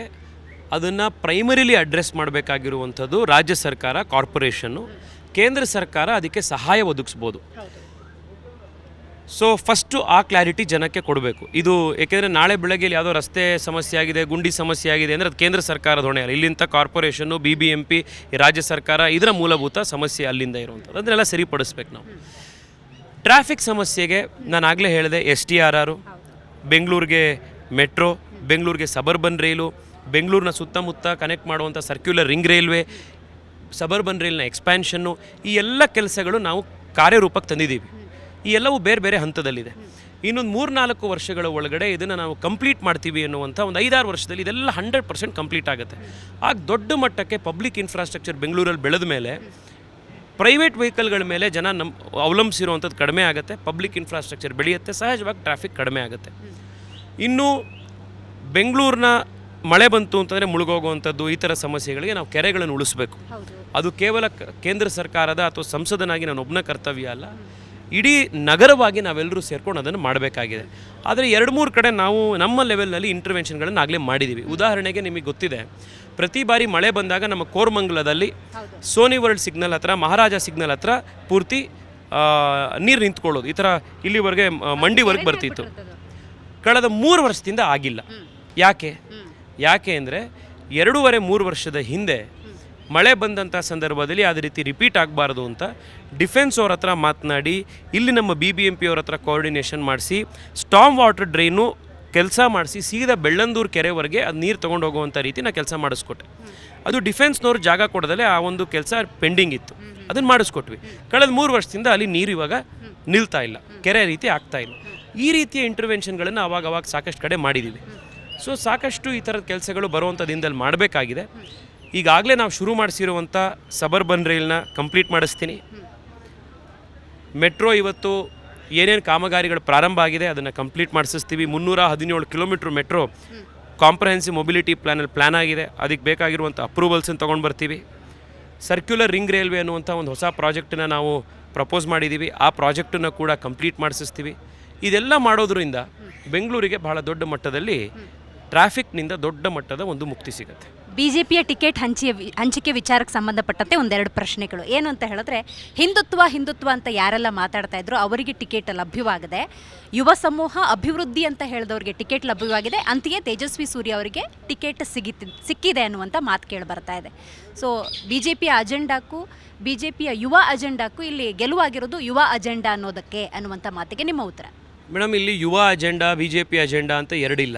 ಅದನ್ನು ಪ್ರೈಮರಿಲಿ ಅಡ್ರೆಸ್ ಮಾಡಬೇಕಾಗಿರುವಂಥದ್ದು ರಾಜ್ಯ ಸರ್ಕಾರ, ಕಾರ್ಪೊರೇಷನ್ನು. ಕೇಂದ್ರ ಸರ್ಕಾರ ಅದಕ್ಕೆ ಸಹಾಯ ಒದಗಿಸ್ಬೋದು. ಸೊ ಫಸ್ಟು ಆ ಕ್ಲಾರಿಟಿ ಜನಕ್ಕೆ ಕೊಡಬೇಕು. ಇದು ಏಕೆಂದರೆ ನಾಳೆ ಬೆಳಗ್ಗೆ ಇಲ್ಲಿ ಯಾವುದೋ ರಸ್ತೆ ಸಮಸ್ಯೆ ಆಗಿದೆ, ಗುಂಡಿ ಸಮಸ್ಯೆ ಆಗಿದೆ ಅಂದರೆ ಅದು ಕೇಂದ್ರ ಸರ್ಕಾರದ ಹೊಣೆ ಅಲ್ಲ. ಇಲ್ಲಿಂದ ಕಾರ್ಪೊರೇಷನ್ನು ಬಿ ಬಿ ಎಂ ಪಿ ರಾಜ್ಯ ಸರ್ಕಾರ ಇದರ ಮೂಲಭೂತ ಸಮಸ್ಯೆ ಅಲ್ಲಿಂದ ಇರುವಂಥದ್ದು. ಅದನ್ನೆಲ್ಲ ಸರಿಪಡಿಸ್ಬೇಕು ನಾವು. ಟ್ರಾಫಿಕ್ ಸಮಸ್ಯೆಗೆ ನಾನು ಆಗಲೇ ಹೇಳಿದೆ ಎಸ್ ಟಿ ಆರ್ ಆರು, ಬೆಂಗಳೂರಿಗೆ ಮೆಟ್ರೋ ಬೆಂಗಳೂರಿಗೆ ಸಬರ್ಬನ್ ರೈಲು ಬೆಂಗಳೂರಿನ ಸುತ್ತಮುತ್ತ ಕನೆಕ್ಟ್ ಮಾಡುವಂಥ ಸರ್ಕ್ಯುಲರ್ ರಿಂಗ್ ರೈಲ್ವೆ ಸಬರ್ಬನ್ ರೈಲ್ನ ಎಕ್ಸ್ಪ್ಯಾನ್ಷನ್ನು ಈ ಎಲ್ಲ ಕೆಲಸಗಳು ನಾವು ಕಾರ್ಯರೂಪಕ್ಕೆ ತಂದಿದ್ದೀವಿ. ಈ ಎಲ್ಲವೂ ಬೇರೆ ಬೇರೆ ಹಂತದಲ್ಲಿದೆ. ಇನ್ನೊಂದು ಮೂರು ನಾಲ್ಕು ವರ್ಷಗಳ ಒಳಗಡೆ ಇದನ್ನು ನಾವು ಕಂಪ್ಲೀಟ್ ಮಾಡ್ತೀವಿ ಅನ್ನುವಂಥ ಒಂದು ಐದಾರು ವರ್ಷದಲ್ಲಿ ಇದೆಲ್ಲ ಹಂಡ್ರೆಡ್ ಪರ್ಸೆಂಟ್ ಕಂಪ್ಲೀಟ್ ಆಗುತ್ತೆ. ಆಗ ದೊಡ್ಡ ಮಟ್ಟಕ್ಕೆ ಪಬ್ಲಿಕ್ ಇನ್ಫ್ರಾಸ್ಟ್ರಕ್ಚರ್ ಬೆಂಗಳೂರಲ್ಲಿ ಬೆಳೆದ ಮೇಲೆ ಪ್ರೈವೇಟ್ ವೆಹಿಕಲ್ಗಳ ಮೇಲೆ ಜನ ನಮ್ಮ ಅವಲಂಬಿಸಿರುವಂಥದ್ದು ಕಡಿಮೆ ಆಗುತ್ತೆ ಪಬ್ಲಿಕ್ ಇನ್ಫ್ರಾಸ್ಟ್ರಕ್ಚರ್ ಬೆಳೆಯುತ್ತೆ ಸಹಜವಾಗಿ ಟ್ರಾಫಿಕ್ ಕಡಿಮೆ ಆಗುತ್ತೆ. ಇನ್ನು ಬೆಂಗಳೂರಿನ ಮಳೆ ಬಂತು ಅಂತಂದರೆ ಮುಳುಗೋಗುವಂಥದ್ದು ಈ ಥರ ಸಮಸ್ಯೆಗಳಿಗೆ ನಾವು ಕೆರೆಗಳನ್ನು ಉಳಿಸ್ಬೇಕು. ಅದು ಕೇವಲ ಕೇಂದ್ರ ಸರ್ಕಾರದ ಅಥವಾ ಸಂಸದನಾಗಿ ನಾನು ಒಬ್ಬನ ಕರ್ತವ್ಯ ಅಲ್ಲ. ಇಡೀ ನಗರವಾಗಿ ನಾವೆಲ್ಲರೂ ಸೇರ್ಕೊಂಡು ಅದನ್ನು ಮಾಡಬೇಕಾಗಿದೆ. ಆದರೆ ಎರಡು ಮೂರು ಕಡೆ ನಾವು ನಮ್ಮ ಲೆವೆಲ್ನಲ್ಲಿ ಇಂಟರ್ವೆನ್ಷನ್ಗಳನ್ನು ಆಗಲೇ ಮಾಡಿದ್ದೀವಿ ಉದಾಹರಣೆಗೆ ನಿಮಗೆ ಗೊತ್ತಿದೆ ಪ್ರತಿ ಬಾರಿ ಮಳೆ ಬಂದಾಗ ನಮ್ಮ ಕೋರ್ಮಂಗಲದಲ್ಲಿ ಸೋನಿ ವರ್ಲ್ಡ್ ಸಿಗ್ನಲ್ ಹತ್ರ ಮಹಾರಾಜ ಸಿಗ್ನಲ್ ಹತ್ರ ಪೂರ್ತಿ ನೀರು ನಿಂತ್ಕೊಳ್ಳೋದು. ಈ ಥರ ಇಲ್ಲಿವರೆಗೆ ಮಂಡಿವರೆಗೆ ಬರ್ತಿತ್ತು. ಕಳೆದ ಮೂರು ವರ್ಷದಿಂದ ಆಗಿಲ್ಲ. ಯಾಕೆ? ಯಾಕೆ ಅಂದರೆ ಎರಡೂವರೆ ಮೂರು ವರ್ಷದ ಹಿಂದೆ ಮಳೆ ಬಂದಂಥ ಸಂದರ್ಭದಲ್ಲಿ ಅದೇ ರೀತಿ ರಿಪೀಟ್ ಆಗಬಾರ್ದು ಅಂತ ಡಿಫೆನ್ಸ್ ಅವ್ರ ಹತ್ರ ಮಾತನಾಡಿ, ಇಲ್ಲಿ ನಮ್ಮ ಬಿ ಬಿ ಎಂ ಪಿ ಅವ್ರ ಹತ್ರ ಕೋಆರ್ಡಿನೇಷನ್ ಮಾಡಿಸಿ ಸ್ಟಾಮ್ ವಾಟರ್ ಡ್ರೈನು ಕೆಲಸ ಮಾಡಿಸಿ, ಸೀದಾ ಬೆಳ್ಳಂದೂರು ಕೆರೆವರೆಗೆ ಅದು ನೀರು ತೊಗೊಂಡು ಹೋಗುವಂಥ ರೀತಿ ನಾನು ಕೆಲಸ ಮಾಡಿಸ್ಕೊಟ್ಟೆ. ಅದು ಡಿಫೆನ್ಸ್ನವ್ರು ಜಾಗ ಕೊಡದಲ್ಲೇ ಆ ಒಂದು ಕೆಲಸ ಪೆಂಡಿಂಗ್ ಇತ್ತು. ಅದನ್ನು ಮಾಡಿಸ್ಕೊಟ್ವಿ. ಕಳೆದ ಮೂರು ವರ್ಷದಿಂದ ಅಲ್ಲಿ ನೀರು ಇವಾಗ ನಿಲ್ತಾ ಇಲ್ಲ. ಕೆರೆ ರೀತಿ ಆಗ್ತಾ ಇಲ್ಲ. ಈ ರೀತಿಯ ಇಂಟರ್ವೆನ್ಷನ್ಗಳನ್ನು ಅವಾಗ ಅವಾಗ ಸಾಕಷ್ಟು ಕಡೆ ಮಾಡಿದ್ದೀವಿ ಸೊ ಸಾಕಷ್ಟು ಈ ಥರದ ಕೆಲಸಗಳು ಬರುವಂಥ ದಿನದಲ್ಲಿ ಮಾಡಬೇಕಾಗಿದೆ. ಈಗಾಗಲೇ ನಾವು ಶುರು ಮಾಡಿಸಿರುವಂಥ ಸಬರ್ಬನ್ ರೈಲ್ನ ಕಂಪ್ಲೀಟ್ ಮಾಡಿಸ್ತೀನಿ. ಮೆಟ್ರೋ ಇವತ್ತು ಏನೇನು ಕಾಮಗಾರಿಗಳು ಪ್ರಾರಂಭ ಆಗಿದೆ ಅದನ್ನು ಕಂಪ್ಲೀಟ್ ಮಾಡಿಸ್ತೀವಿ. ಮುನ್ನೂರ ಹದಿನೇಳು ಕಿಲೋಮೀಟ್ರ್ ಮೆಟ್ರೋ ಕಾಂಪ್ರಹೆನ್ಸಿವ್ ಮೊಬಿಲಿಟಿ ಪ್ಲ್ಯಾನಲ್ಲಿ ಪ್ಲ್ಯಾನ್ ಆಗಿದೆ. ಅದಕ್ಕೆ ಬೇಕಾಗಿರುವಂಥ ಅಪ್ರೂವಲ್ಸನ್ನು ತೊಗೊಂಡು ಬರ್ತೀವಿ. ಸರ್ಕ್ಯುಲರ್ ರಿಂಗ್ ರೈಲ್ವೆ ಅನ್ನುವಂಥ ಒಂದು ಹೊಸ ಪ್ರಾಜೆಕ್ಟನ್ನು ನಾವು ಪ್ರಪೋಸ್ ಮಾಡಿದ್ದೀವಿ ಆ ಪ್ರಾಜೆಕ್ಟನ್ನು ಕೂಡ ಕಂಪ್ಲೀಟ್ ಮಾಡಿಸ್ತೀವಿ. ಇದೆಲ್ಲ ಮಾಡೋದ್ರಿಂದ ಬೆಂಗಳೂರಿಗೆ ಬಹಳ ದೊಡ್ಡ ಮಟ್ಟದಲ್ಲಿ ಟ್ರಾಫಿಕ್ನಿಂದ ದೊಡ್ಡ ಮಟ್ಟದ ಒಂದು ಮುಕ್ತಿ ಸಿಗುತ್ತೆ. ಬಿಜೆಪಿಯ ಟಿಕೆಟ್ ಹಂಚಿ ಹಂಚಿಕೆ ವಿಚಾರಕ್ಕೆ ಸಂಬಂಧಪಟ್ಟಂತೆ ಒಂದೆರಡು ಪ್ರಶ್ನೆಗಳು. ಏನು ಅಂತ ಹೇಳಿದ್ರೆ ಹಿಂದುತ್ವ ಹಿಂದುತ್ವ ಅಂತ ಯಾರೆಲ್ಲ ಮಾತಾಡ್ತಾ ಇದ್ರು ಅವರಿಗೆ ಟಿಕೆಟ್ ಲಭ್ಯವಾಗಿದೆ ಯುವ ಸಮೂಹ ಅಭಿವೃದ್ಧಿ ಅಂತ ಹೇಳಿದವರಿಗೆ ಟಿಕೆಟ್ ಲಭ್ಯವಾಗಿದೆ. ಅಂತೆಯೇ ತೇಜಸ್ವಿ ಸೂರ್ಯ ಅವರಿಗೆ ಟಿಕೆಟ್ ಸಿಗಿತಿ ಸಿಕ್ಕಿದೆ ಅನ್ನುವಂಥ ಮಾತು ಕೇಳಿ ಬರ್ತಾ ಇದೆ. ಸೊ ಬಿ ಜೆ ಪಿಯ ಅಜೆಂಡಾಕ್ಕೂ ಬಿ ಜೆ ಪಿಯ ಯುವ ಅಜೆಂಡಾಕ್ಕೂ ಇಲ್ಲಿ ಗೆಲುವಾಗಿರೋದು ಯುವ ಅಜೆಂಡಾ ಅನ್ನೋದಕ್ಕೆ ಅನ್ನುವಂಥ ಮಾತಿಗೆ ನಿಮ್ಮ ಉತ್ತರ. ಮೇಡಮ್ ಇಲ್ಲಿ ಯುವ agenda B J P agenda ಅಂತ ಎರಡಿಲ್ಲ.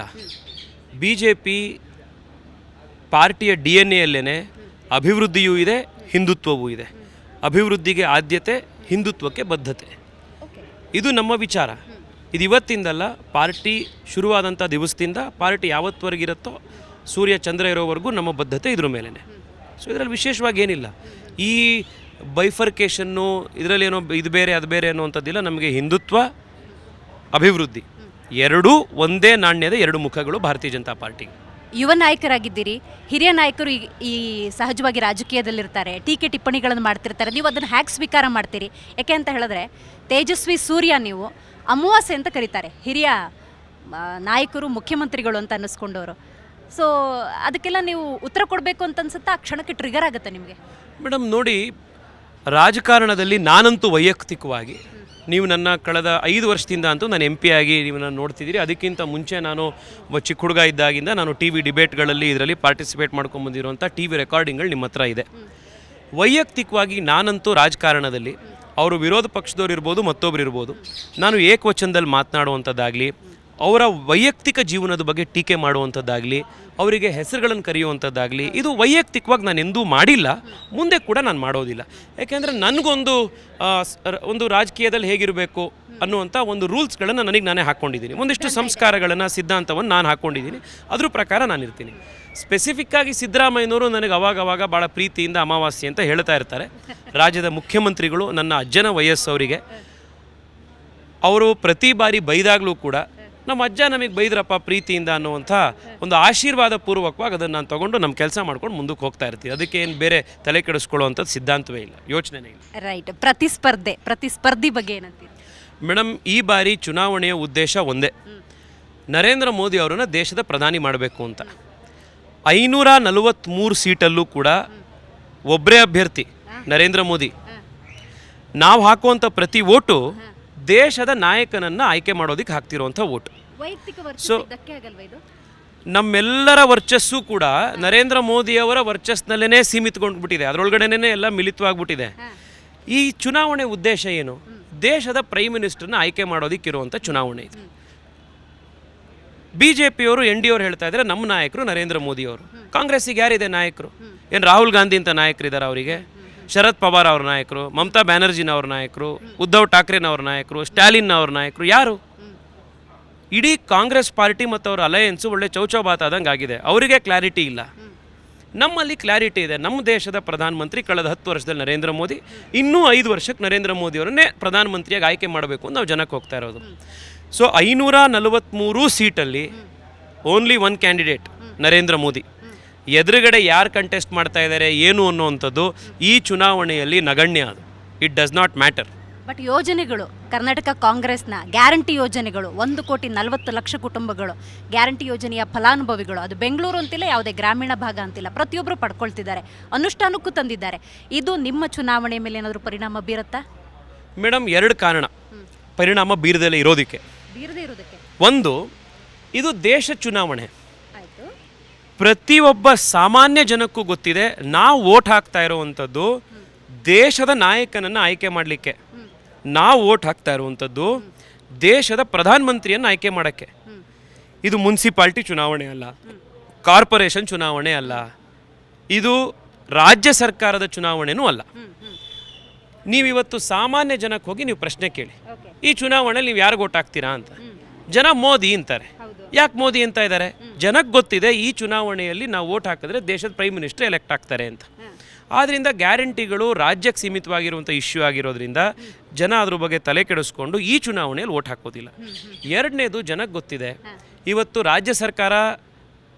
ಬಿ ಜೆ ಪಿ ಪಾರ್ಟಿಯ ಡಿ ಎನ್ ಎಯಲ್ಲೇ ಅಭಿವೃದ್ಧಿಯೂ ಇದೆ, ಹಿಂದುತ್ವವೂ ಇದೆ. ಅಭಿವೃದ್ಧಿಗೆ ಆದ್ಯತೆ, ಹಿಂದುತ್ವಕ್ಕೆ ಬದ್ಧತೆ. ಇದು ನಮ್ಮ ವಿಚಾರ. ಇದು ಇವತ್ತಿಂದಲ್ಲ, ಪಾರ್ಟಿ ಶುರುವಾದಂಥ ದಿವಸದಿಂದ ಪಾರ್ಟಿ ಯಾವತ್ತುವರೆಗಿರುತ್ತೋ ಸೂರ್ಯ ಚಂದ್ರ ಇರೋವರೆಗೂ ನಮ್ಮ ಬದ್ಧತೆ ಇದ್ರ ಮೇಲೇ ಸೊ ಇದರಲ್ಲಿ ವಿಶೇಷವಾಗಿ ಏನಿಲ್ಲ. ಈ ಬೈಫರ್ಕೇಶನ್ನು ಇದರಲ್ಲಿ ಏನೋ ಇದು ಬೇರೆ, ಅದು ಬೇರೆ ಅನ್ನುವಂಥದ್ದಿಲ್ಲ. ನಮಗೆ ಹಿಂದುತ್ವ, ಅಭಿವೃದ್ಧಿ. ಎರಡೂ ಒಂದೇ ನಾಣ್ಯದ ಎರಡು ಮುಖಗಳು ಭಾರತೀಯ ಜನತಾ ಪಾರ್ಟಿಗೆ. ಯುವ ನಾಯಕರಾಗಿದ್ದೀರಿ. ಹಿರಿಯ ನಾಯಕರು ಈ- ಈ ಸಹಜವಾಗಿ ರಾಜಕೀಯದಲ್ಲಿರ್ತಾರೆ. ಟೀಕೆ ಟಿಪ್ಪಣಿಗಳನ್ನು ಮಾಡ್ತಿರ್ತಾರೆ. ನೀವು ಅದನ್ನು ಹ್ಯಾಕ್ ಸ್ವೀಕಾರ ಮಾಡ್ತೀರಿ. ಯಾಕೆ ಅಂತ ಹೇಳಿದ್ರೆ, ತೇಜಸ್ವಿ ಸೂರ್ಯ ನೀವು ಅಮಾವಾಸ್ಯೆ ಅಂತ ಕರೀತಾರೆ. ಹಿರಿಯ ನಾಯಕರು, ಮುಖ್ಯಮಂತ್ರಿಗಳು ಅಂತ ಅನ್ನಿಸ್ಕೊಂಡವರು. ಸೊ ಅದಕ್ಕೆಲ್ಲ ನೀವು ಉತ್ತರ ಕೊಡಬೇಕು ಅಂತ ಅನ್ಸುತ್ತಾ? ಆ ಕ್ಷಣಕ್ಕೆ ಟ್ರಿಗರ್ ಆಗುತ್ತೆ ನಿಮಗೆ? ಮೇಡಮ್, ನೋಡಿ, ರಾಜಕಾರಣದಲ್ಲಿ ನಾನಂತೂ ವೈಯಕ್ತಿಕವಾಗಿ ನೀವು ನನ್ನ ಕಳೆದ ಐದು ವರ್ಷದಿಂದ ಅಂತೂ ನಾನು ಎಂ ಪಿ ಆಗಿ ನೀವು ನಾನು ನೋಡ್ತಿದ್ದೀರಿ. ಅದಕ್ಕಿಂತ ಮುಂಚೆ ನಾನು ಚಿಕ್ಕ ಹುಡುಗ ಇದ್ದಾಗಿಂದ ನಾನು ಟಿ ವಿ ಡಿಬೇಟ್ಗಳಲ್ಲಿ ಇದರಲ್ಲಿ ಪಾರ್ಟಿಸಿಪೇಟ್ ಮಾಡ್ಕೊಂಬಂದಿರುವಂಥ ಟಿ ವಿ ರೆಕಾರ್ಡಿಂಗ್ಗಳು ನಿಮ್ಮ ಹತ್ರ ಇದೆ. ವೈಯಕ್ತಿಕವಾಗಿ ನಾನಂತೂ ರಾಜಕಾರಣದಲ್ಲಿ ಅವರು ವಿರೋಧ ಪಕ್ಷದವ್ರು ಇರ್ಬೋದು ಮತ್ತೊಬ್ರು ಇರ್ಬೋದು. ನಾನು ಏಕವಚನದಲ್ಲಿ ಮಾತನಾಡುವಂಥದ್ದಾಗಲಿ ಅವರ ವೈಯಕ್ತಿಕ ಜೀವನದ ಬಗ್ಗೆ ಟೀಕೆ ಮಾಡುವಂಥದ್ದಾಗಲಿ ಅವರಿಗೆ ಹೆಸರುಗಳನ್ನು ಕರೆಯುವಂಥದ್ದಾಗಲಿ ಇದು ವೈಯಕ್ತಿಕವಾಗಿ ನಾನು ಎಂದೂ ಮಾಡಿಲ್ಲ ಮುಂದೆ ಕೂಡ ನಾನು ಮಾಡೋದಿಲ್ಲ. ಯಾಕೆಂದರೆ ನನಗೊಂದು ಒಂದು ರಾಜಕೀಯದಲ್ಲಿ ಹೇಗಿರಬೇಕು ಅನ್ನುವಂಥ ಒಂದು ರೂಲ್ಸ್ಗಳನ್ನು ನನಗೆ ನಾನೇ ಹಾಕ್ಕೊಂಡಿದ್ದೀನಿ. ಒಂದಿಷ್ಟು ಸಂಸ್ಕಾರಗಳನ್ನು ಸಿದ್ಧಾಂತವನ್ನು ನಾನು ಹಾಕ್ಕೊಂಡಿದ್ದೀನಿ. ಅದ್ರ ಪ್ರಕಾರ ನಾನು ಇರ್ತೀನಿ. ಸ್ಪೆಸಿಫಿಕ್ಕಾಗಿ ಸಿದ್ದರಾಮಯ್ಯನವರು ನನಗೆ ಅವಾಗ ಅವಾಗ ಭಾಳ ಪ್ರೀತಿಯಿಂದ ಅಮಾವಾಸ್ಯೆ ಅಂತ ಹೇಳ್ತಾ ಇರ್ತಾರೆ. ರಾಜ್ಯದ ಮುಖ್ಯಮಂತ್ರಿಗಳು ನನ್ನ ಅಜ್ಜನ ವಯಸ್ಸವರಿಗೆ ಅವರು ಪ್ರತಿ ಬಾರಿ ಬೈದಾಗಲೂ ಕೂಡ ನಮ್ಮ ಅಜ್ಜ ನಮಗೆ ಬೈದ್ರಪ್ಪ ಪ್ರೀತಿಯಿಂದ ಅನ್ನುವಂಥ ಒಂದು ಆಶೀರ್ವಾದ ಪೂರ್ವಕವಾಗಿ ಅದನ್ನು ನಾನು ತೊಗೊಂಡು ನಮ್ಮ ಕೆಲಸ ಮಾಡ್ಕೊಂಡು ಮುಂದಕ್ಕೆ ಹೋಗ್ತಾ ಇರ್ತೀವಿ. ಅದಕ್ಕೆ ಏನು ಬೇರೆ ತಲೆ ಕೆಡಿಸ್ಕೊಳ್ಳುವಂಥದ್ದು ಸಿದ್ಧಾಂತವೇ ಇಲ್ಲ ಯೋಚನೆನೇ ಇಲ್ಲ. ರೈಟ್ ಪ್ರತಿಸ್ಪರ್ಧೆ ಪ್ರತಿಸ್ಪರ್ಧಿ ಬಗ್ಗೆ ಏನಂತೀರಿ? ಮೇಡಮ್ ಈ ಬಾರಿ ಚುನಾವಣೆಯ ಉದ್ದೇಶ ಒಂದೇ. ನರೇಂದ್ರ ಮೋದಿ ಅವರನ್ನು ದೇಶದ ಪ್ರಧಾನಿ ಮಾಡಬೇಕು ಅಂತ. ಐನೂರ ನಲವತ್ತ್ಮೂರು ಸೀಟಲ್ಲೂ ಕೂಡ ಒಬ್ಬರೇ ಅಭ್ಯರ್ಥಿ ನರೇಂದ್ರ ಮೋದಿ. ನಾವು ಹಾಕುವಂಥ ಪ್ರತಿ ಓಟು ದೇಶದ ನಾಯಕನನ್ನು ಆಯ್ಕೆ ಮಾಡೋದಕ್ಕೆ ಹಾಕ್ತಿರುವಂಥ ಓಟ್ ಸೊ ನಮ್ಮೆಲ್ಲರ ವರ್ಚಸ್ಸು ಕೂಡ ನರೇಂದ್ರ ಮೋದಿಯವರ ವರ್ಚಸ್ನಲ್ಲೇ ಸೀಮಿತಗೊಂಡ್ಬಿಟ್ಟಿದೆ. ಅದರೊಳಗಡೆನೇ ಎಲ್ಲ ಮಿಲಿತವಾಗ್ಬಿಟ್ಟಿದೆ ಈ ಚುನಾವಣೆ ಉದ್ದೇಶ ಏನು? ದೇಶದ ಪ್ರೈಮ್ ಮಿನಿಸ್ಟರ್ನ ಆಯ್ಕೆ ಮಾಡೋದಕ್ಕಿರುವಂಥ ಚುನಾವಣೆ ಇದು. ಬಿ ಜೆ ಪಿಯವರು ಎನ್ ಡಿ ಅವ್ರು ಹೇಳ್ತಾ ಇದ್ದಾರೆ ನಮ್ಮ ನಾಯಕರು ನರೇಂದ್ರ ಮೋದಿಯವರು. ಕಾಂಗ್ರೆಸ್ಸಿಗೆ ಯಾರಿದೆ ನಾಯಕರು? ಏನು ರಾಹುಲ್ ಗಾಂಧಿ ಅಂತ ನಾಯಕರಿದ್ದಾರೆ ಅವರಿಗೆ? ಶರದ್ ಪವಾರ್ ಅವ್ರ ನಾಯಕರು, ಮಮತಾ ಬ್ಯಾನರ್ಜಿನವ್ರ ನಾಯಕರು, ಉದ್ಧವ್ ಠಾಕ್ರೆನವ್ರ ನಾಯಕರು ಸ್ಟಾಲಿನ್ ಅವ್ರ ನಾಯಕರು, ಯಾರು? ಇಡೀ ಕಾಂಗ್ರೆಸ್ ಪಾರ್ಟಿ ಮತ್ತು ಅವರ ಅಲಯನ್ಸು ಒಳ್ಳೆ ಚೌಚೌಬಾತ್ ಆದಂಗೆ ಆಗಿದೆ. ಅವರಿಗೆ ಕ್ಲಾರಿಟಿ ಇಲ್ಲ. ನಮ್ಮಲ್ಲಿ ಕ್ಲಾರಿಟಿ ಇದೆ. ನಮ್ಮ ದೇಶದ ಪ್ರಧಾನಮಂತ್ರಿ ಕಳೆದ ಹತ್ತು ವರ್ಷದಲ್ಲಿ ನರೇಂದ್ರ ಮೋದಿ, ಇನ್ನೂ ಐದು ವರ್ಷಕ್ಕೆ ನರೇಂದ್ರ ಮೋದಿ ಅವರನ್ನೇ ಪ್ರಧಾನಮಂತ್ರಿಯಾಗಿ ಆಯ್ಕೆ ಮಾಡಬೇಕು ಅಂತ ನಾವು ಜನಕ್ಕೆ ಹೋಗ್ತಾ ಇರೋದು. ಸೊ ಐನೂರ ನಲವತ್ತ್ಮೂರು ಸೀಟಲ್ಲಿ only one candidate Narendra Modi. ಎದುರುಗಡೆ ಯಾರು ಕಂಟೆಸ್ಟ್ ಮಾಡ್ತಾ ಇದ್ದಾರೆ ಏನು ಅನ್ನುವಂಥದ್ದು ಈ ಚುನಾವಣೆಯಲ್ಲಿ ನಗಣ್ಯ ಅದು. It does not matter but ಯೋಜನೆಗಳು ಕರ್ನಾಟಕ ಕಾಂಗ್ರೆಸ್ನ ಗ್ಯಾರಂಟಿ ಯೋಜನೆಗಳು ಒಂದು ಕೋಟಿ ನಲವತ್ತು ಲಕ್ಷ ಕುಟುಂಬಗಳು ಗ್ಯಾರಂಟಿ ಯೋಜನೆಯ ಫಲಾನುಭವಿಗಳು ಅದು ಬೆಂಗಳೂರು ಅಂತಿಲ್ಲ ಯಾವುದೇ ಗ್ರಾಮೀಣ ಭಾಗ ಅಂತಿಲ್ಲ ಪ್ರತಿಯೊಬ್ಬರು ಪಡ್ಕೊಳ್ತಿದ್ದಾರೆ ಅನುಷ್ಠಾನಕ್ಕೂ ತಂದಿದ್ದಾರೆ. ಇದು ನಿಮ್ಮ ಚುನಾವಣೆ ಮೇಲೆ ಏನಾದರೂ ಪರಿಣಾಮ ಬೀರುತ್ತಾ? ಮೇಡಮ್ ಎರಡು ಕಾರಣ. ಪರಿಣಾಮ ಬೀರದಲ್ಲೇ ಇರೋದಕ್ಕೆ. ಬೀರದೇ ಇರೋದಕ್ಕೆ? ಒಂದು ಇದು ದೇಶ ಚುನಾವಣೆ. ಪ್ರತಿಯೊಬ್ಬ ಸಾಮಾನ್ಯ ಜನಕ್ಕೂ ಗೊತ್ತಿದೆ ನಾವು ಓಟ್ ಹಾಕ್ತಾ ಇರುವಂಥದ್ದು ದೇಶದ ನಾಯಕನನ್ನು ಆಯ್ಕೆ ಮಾಡಲಿಕ್ಕೆ. ನಾವು ಓಟ್ ಹಾಕ್ತಾ ಇರುವಂಥದ್ದು ದೇಶದ ಪ್ರಧಾನಮಂತ್ರಿಯನ್ನು ಆಯ್ಕೆ ಮಾಡೋಕ್ಕೆ. ಇದು ಮುನ್ಸಿಪಾಲ್ಟಿ ಚುನಾವಣೆ ಅಲ್ಲ ಕಾರ್ಪೊರೇಷನ್ ಚುನಾವಣೆ ಅಲ್ಲ ಇದು ರಾಜ್ಯ ಸರ್ಕಾರದ ಚುನಾವಣೆನೂ ಅಲ್ಲ. ನೀವಿವತ್ತು ಸಾಮಾನ್ಯ ಜನಕ್ಕೆ ಹೋಗಿ ನೀವು ಪ್ರಶ್ನೆ ಕೇಳಿ. ಈ ಚುನಾವಣೆಯಲ್ಲಿ ನೀವು ಯಾರಿಗೆ ಓಟ್ ಹಾಕ್ತೀರಾ ಅಂತ. ಜನ ಮೋದಿ ಅಂತಾರೆ. ಯಾಕೆ ಮೋದಿ ಅಂತ ಇದ್ದಾರೆ ಜನಕ್ಕೆ ಗೊತ್ತಿದೆ ಈ ಚುನಾವಣೆಯಲ್ಲಿ ನಾವು ಓಟ್ ಹಾಕಿದ್ರೆ ದೇಶದ ಪ್ರೈಮ್ ಮಿನಿಸ್ಟರ್ ಎಲೆಕ್ಟ್ ಆಗ್ತಾರೆ ಅಂತ. ಆದ್ದರಿಂದ ಗ್ಯಾರಂಟಿಗಳು ರಾಜ್ಯಕ್ಕೆ ಸೀಮಿತವಾಗಿರುವಂಥ ಇಶ್ಯೂ ಆಗಿರೋದ್ರಿಂದ ಜನ ಅದ್ರ ಬಗ್ಗೆ ತಲೆ ಕೆಡಿಸ್ಕೊಂಡು ಈ ಚುನಾವಣೆಯಲ್ಲಿ ಓಟ್ ಹಾಕೋದಿಲ್ಲ. ಎರಡನೇದು ಜನಕ್ಕೆ ಗೊತ್ತಿದೆ. ಇವತ್ತು ರಾಜ್ಯ ಸರ್ಕಾರ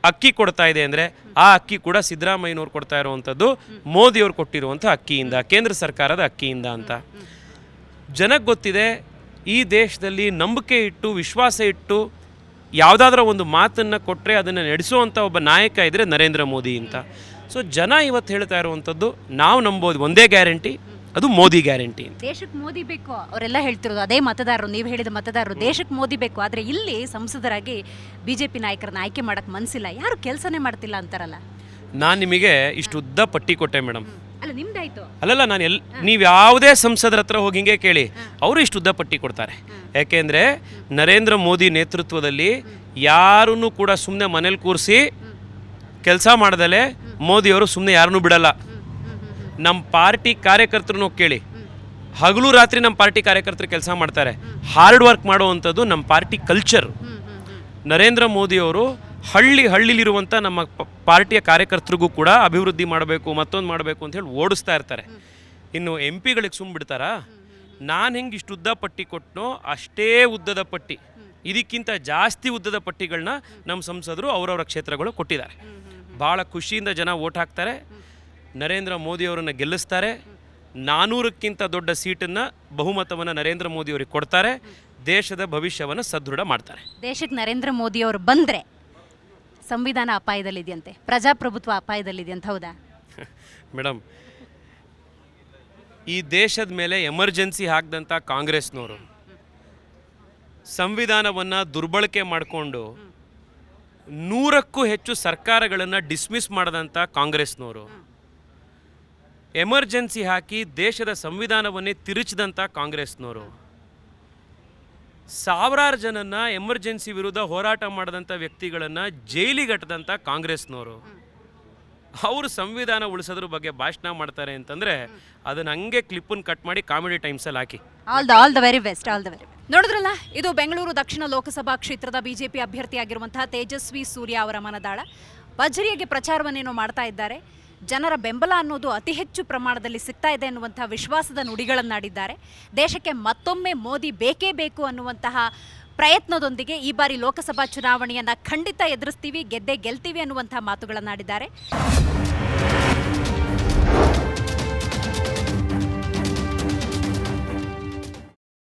ಅಕ್ಕಿ ಕೊಡ್ತಾ ಇದೆ ಅಂದರೆ ಆ ಅಕ್ಕಿ ಕೂಡ ಸಿದ್ದರಾಮಯ್ಯನವ್ರು ಕೊಡ್ತಾ ಇರುವಂಥದ್ದು ಮೋದಿಯವ್ರು ಕೊಟ್ಟಿರುವಂಥ ಅಕ್ಕಿಯಿಂದ ಕೇಂದ್ರ ಸರ್ಕಾರದ ಅಕ್ಕಿಯಿಂದ ಅಂತ. ಜನಕ್ಕೆ ಗೊತ್ತಿದೆ ಈ ದೇಶದಲ್ಲಿ ನಂಬಿಕೆ ಇಟ್ಟು ವಿಶ್ವಾಸ ಇಟ್ಟು ಯಾವುದಾದ್ರೂ ಒಂದು ಮಾತನ್ನು ಕೊಟ್ಟರೆ ಅದನ್ನು ನಡೆಸುವಂಥ ಒಬ್ಬ ನಾಯಕ ಇದ್ದರೆ ನರೇಂದ್ರ ಮೋದಿ ಅಂತ. ಸೊ ಜನ ಇವತ್ತು ಹೇಳ್ತಾ ಇರುವಂಥದ್ದು ನಾವು ನಂಬೋದು ಒಂದೇ ಗ್ಯಾರಂಟಿ ಅದು ಮೋದಿ ಗ್ಯಾರಂಟಿ ಅಂತ. ದೇಶಕ್ಕೆ ಮೋದಿ ಬೇಕು ಅವರೆಲ್ಲ ಹೇಳ್ತಿರೋದು ಅದೇ ಮತದಾರರು ನೀವು ಹೇಳಿದ ಮತದಾರರು ದೇಶಕ್ಕೆ ಮೋದಿ ಬೇಕು. ಆದರೆ ಇಲ್ಲಿ ಸಂಸದರಾಗಿ ಬಿ ಜೆ ಪಿ ನಾಯಕರನ್ನ ಆಯ್ಕೆ ಮಾಡೋಕ್ಕೆ ಮನಸ್ಸಿಲ್ಲ ಯಾರು ಕೆಲಸನೇ ಮಾಡ್ತಿಲ್ಲ ಅಂತಾರಲ್ಲ? ನಾನು ನಿಮಗೆ ಇಷ್ಟು ಉದ್ದ ಪಟ್ಟಿ ಕೊಟ್ಟೆ ಮೇಡಮ್ ಅಲ್ಲ ನಿಮ್ದಾಯ್ತು. ಅಲ್ಲಲ್ಲ ನಾನು ಎಲ್ ನೀವು ಯಾವುದೇ ಸಂಸದರ ಹತ್ರ ಹೋಗಿ ಹಿಂಗೆ ಕೇಳಿ ಅವರು ಇಷ್ಟು ಉದ್ದ ಪಟ್ಟಿ ಕೊಡ್ತಾರೆ. ಯಾಕೆಂದರೆ ನರೇಂದ್ರ ಮೋದಿ ನೇತೃತ್ವದಲ್ಲಿ ಯಾರನ್ನೂ ಕೂಡ ಸುಮ್ಮನೆ ಮನೇಲಿ ಕೂರಿಸಿ ಕೆಲಸ ಮಾಡ್ದಲೆ ಮೋದಿಯವರು ಸುಮ್ಮನೆ ಯಾರನ್ನೂ ಬಿಡಲ್ಲ. ನಮ್ಮ ಪಾರ್ಟಿ ಕಾರ್ಯಕರ್ತರನ್ನು ಕೇಳಿ. ಹಗಲು ರಾತ್ರಿ ನಮ್ಮ ಪಾರ್ಟಿ ಕಾರ್ಯಕರ್ತರು ಕೆಲಸ ಮಾಡ್ತಾರೆ. ಹಾರ್ಡ್ ವರ್ಕ್ ಮಾಡುವಂಥದ್ದು ನಮ್ಮ ಪಾರ್ಟಿ ಕಲ್ಚರ್ ನರೇಂದ್ರ ಮೋದಿಯವರು ಹಳ್ಳಿ ಹಳ್ಳಿಲಿರುವಂಥ ನಮ್ಮ ಪಾರ್ಟಿಯ ಕಾರ್ಯಕರ್ತರಿಗೂ ಕೂಡ ಅಭಿವೃದ್ಧಿ ಮಾಡಬೇಕು, ಮತ್ತೊಂದು ಮಾಡಬೇಕು ಅಂತ ಹೇಳಿ ಓಡಿಸ್ತಾ ಇರ್ತಾರೆ. ಇನ್ನು ಎಂ ಪಿಗಳಿಗೆ ಸುಮ್ಮ ಬಿಡ್ತಾರಾ? ನಾನು ಹೆಂಗೆ ಇಷ್ಟು ಉದ್ದ ಪಟ್ಟಿ ಕೊಟ್ಟನೋ ಅಷ್ಟೇ ಉದ್ದದ ಪಟ್ಟಿ. ಇದಕ್ಕಿಂತ ಜಾಸ್ತಿ ಉದ್ದದ ಪಟ್ಟಿಗಳನ್ನ ನಮ್ಮ ಸಂಸದರು ಅವರವರ ಕ್ಷೇತ್ರಗಳು ಕೊಟ್ಟಿದ್ದಾರೆ. ಭಾಳ ಖುಷಿಯಿಂದ ಜನ ಓಟ್ ಹಾಕ್ತಾರೆ. ನರೇಂದ್ರ ಮೋದಿಯವರನ್ನು ಗೆಲ್ಲಿಸ್ತಾರೆ. ನಾನೂರಕ್ಕಿಂತ ದೊಡ್ಡ ಸೀಟನ್ನು ಬಹುಮತವನ್ನು ನರೇಂದ್ರ ಮೋದಿಯವರಿಗೆ ಕೊಡ್ತಾರೆ. ದೇಶದ ಭವಿಷ್ಯವನ್ನು ಸದೃಢ ಮಾಡ್ತಾರೆ. ದೇಶಕ್ಕೆ ನರೇಂದ್ರ ಮೋದಿ ಬಂದರೆ ಬಂದ್ರೆ ಸಂವಿಧಾನ ಅಪಾಯದಲ್ಲಿದೆಯಂತೆ, ಪ್ರಜಾಪ್ರಭುತ್ವ ಅಪಾಯದಲ್ಲಿದೆಯಂತ, ಹೌದಾ? ಮೇಡಮ್, ಈ ದೇಶದ ಮೇಲೆ ಎಮರ್ಜೆನ್ಸಿ ಹಾಕಿದಂಥ ಕಾಂಗ್ರೆಸ್ನವರು, ಸಂವಿಧಾನವನ್ನು ದುರ್ಬಳಕೆ ಮಾಡಿಕೊಂಡು ನೂರಕ್ಕೂ ಹೆಚ್ಚು ಸರ್ಕಾರಗಳನ್ನು ಡಿಸ್ಮಿಸ್ ಮಾಡಿದಂಥ ಕಾಂಗ್ರೆಸ್ನವರು, ಎಮರ್ಜೆನ್ಸಿ ಹಾಕಿ ದೇಶದ ಸಂವಿಧಾನವನ್ನೇ ತಿರುಚಿದಂಥ ಕಾಂಗ್ರೆಸ್ನವರು. ಸಾವಿರಾರು ಜನನ್ನ ಎಮರ್ಜೆನ್ಸಿ ವಿರುದ್ಧ ಹೋರಾಟ ಮಾಡಿದಂಥ ವ್ಯಕ್ತಿಗಳನ್ನು ಜೈಲಿಗಟ್ಟದಂಥ ಕಾಂಗ್ರೆಸ್ನವರು. ಅವರು ಸಂವಿಧಾನ ಉಳಿಸೋದ್ರ ಬಗ್ಗೆ ಭಾಷಣ ಮಾಡ್ತಾರೆ ಅಂತಂದರೆ ಅದನ್ನ ಹಂಗೆ ಕ್ಲಿಪ್ಪನ್ನು ಕಟ್ ಮಾಡಿ ಕಾಮಿಡಿ ಟೈಮ್ಸಲ್ಲಿ ಹಾಕಿ. All the all the very best all the very ನೋಡಿದ್ರಲ್ಲ ಇದು ಬೆಂಗಳೂರು ದಕ್ಷಿಣ ಲೋಕಸಭಾ ಕ್ಷೇತ್ರದ ಬಿಜೆಪಿ ಅಭ್ಯರ್ಥಿಯಾಗಿರುವಂತಹ ತೇಜಸ್ವಿ ಸೂರ್ಯ ಅವರ ಮನದಾಳ. ಭರ್ಜರಿಯಾಗಿ ಪ್ರಚಾರವನ್ನೇನೋ ಮಾಡ್ತಾ ಇದ್ದಾರೆ. ಜನರ ಬೆಂಬಲ ಅನ್ನೋದು ಅತಿ ಹೆಚ್ಚು ಪ್ರಮಾಣದಲ್ಲಿ ಸಿಗ್ತಾ ಇದೆ ಅನ್ನುವಂತಹ ವಿಶ್ವಾಸದ ನುಡಿಗಳನ್ನಾಡಿದ್ದಾರೆ. ದೇಶಕ್ಕೆ ಮತ್ತೊಮ್ಮೆ ಮೋದಿ ಬೇಕೇ ಬೇಕು ಅನ್ನುವಂತಹ ಪ್ರಯತ್ನದೊಂದಿಗೆ ಈ ಬಾರಿ ಲೋಕಸಭಾ ಚುನಾವಣೆಯನ್ನ ಖಂಡಿತ ಎದುರಿಸ್ತೀವಿ, ಗೆದ್ದೆ ಗೆಲ್ತೀವಿ ಅನ್ನುವಂತಹ ಮಾತುಗಳನ್ನಾಡಿದ್ದಾರೆ.